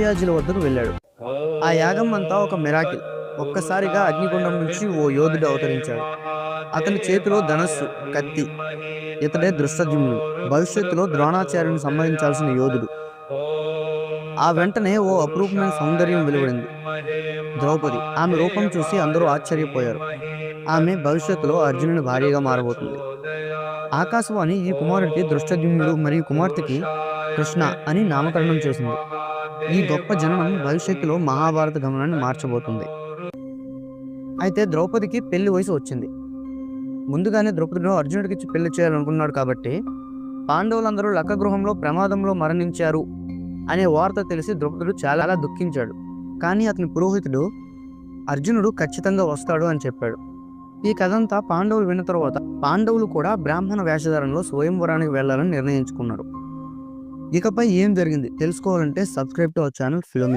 సూర్యాజుల వద్దకు వెళ్ళాడు. ఆ యాగం అంతా ఒక మిరాకిల్. ఒక్కసారిగా అగ్నిగుండం నుంచి ఓ యోధుడు అవతరించాడు. అతని చేతిలో ధనస్సు కత్తి ఇతడే దృష్టద్యుమ్నుడు. భవిష్యత్తులో ద్రోణాచార్యుని సంబంధించాల్సిన యోధుడు. ఆ వెంటనే ఓ అపురూపమైన సౌందర్యం వెలువడింది. ద్రౌపది ఆమె రూపం చూసి అందరూ ఆశ్చర్యపోయారు. ఆమె భవిష్యత్తులో అర్జునుని భార్యగా మారబోతుంది. ఆకాశవాణి ఈ కుమారుడికి దృష్టద్యుమ్నుడు మరియు కుమార్తెకి కృష్ణ అని నామకరణం చేసింది. ఈ గొప్ప జననం భవిష్యత్తులో మహాభారత గమనాన్ని మార్చబోతుంది. అయితే ద్రౌపదికి పెళ్ళి వయసు వచ్చింది. ముందుగానే ద్రౌపదిలో అర్జునుడికి పెళ్ళి చేయాలనుకున్నాడు కాబట్టి పాండవులందరూ లక్కగృహంలో ప్రమాదంలో మరణించారు అనే వార్త తెలిసి ద్రౌపదుడు చాలా దుఃఖించాడు. కానీ అతని పురోహితుడు అర్జునుడు ఖచ్చితంగా వస్తాడు అని చెప్పాడు. ఈ కథంతా పాండవులు విన్న తర్వాత పాండవులు కూడా బ్రాహ్మణ వేషధారణలో స్వయంవరానికి వెళ్ళాలని నిర్ణయించుకున్నారు. ఇకపై ఏం జరిగింది? తెలుసుకోవాలంటే సబ్స్క్రైబ్ టు అవర్ ఛానల్ ఫిలోమి